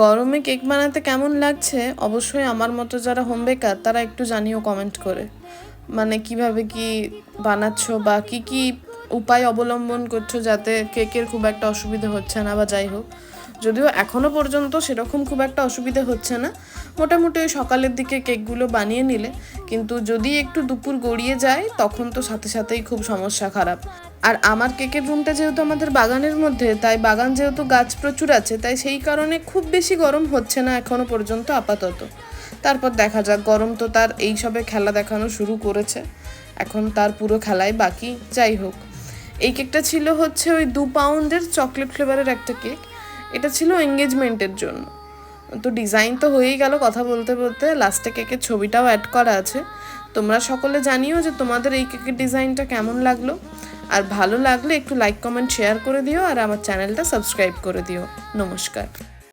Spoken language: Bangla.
গরমে কেক বানাতে কেমন লাগছে? অবশ্যই আমার মতো যারা হোম বেকার তারা একটু জানিও কমেন্ট করে। মানে কীভাবে কি বানাচ্ছ বা কি কি উপায় অবলম্বন করছ যাতে কেকের খুব একটা অসুবিধা হচ্ছে না বা যাই হোক। যদিও এখনও পর্যন্ত সেরকম খুব একটা অসুবিধা হচ্ছে না। মোটামুটি ওই সকালের দিকে কেকগুলো বানিয়ে নিলে। কিন্তু যদি একটু দুপুর গড়িয়ে যায়, তখন তো সাথে সাথেই খুব সমস্যা খারাপ। আর আমার কেকের রুমটা যেহেতু আমাদের বাগানের মধ্যে, তাই বাগান যেহেতু গাছ প্রচুর আছে, তাই সেই কারণে খুব বেশি গরম হচ্ছে না এখনও পর্যন্ত আপাতত। তারপর দেখা যাক, গরম তো তার এইসবে খেলা দেখানো শুরু করেছে। এখন তার পুরো খেলায় বাকি, যাই হোক। এই কেকটা ছিল হচ্ছে ওই দু পাউন্ডের চকলেট ফ্লেভারের একটা কেক এটা ছিল এঙ্গেজমেন্টের জন্য। তো ডিজাইন তো হয়েই গেল কথা বলতে বলতে লাস্টে কেকের ছবিটাও অ্যাড করা আছে। তোমরা সকলে জানিও যে তোমাদের এই কেকের ডিজাইনটা কেমন লাগল। আর ভালো লাগলে একটু লাইক কমেন্ট শেয়ার করে দিও আর আমার চ্যানেলটা সাবস্ক্রাইব করে দিও। নমস্কার।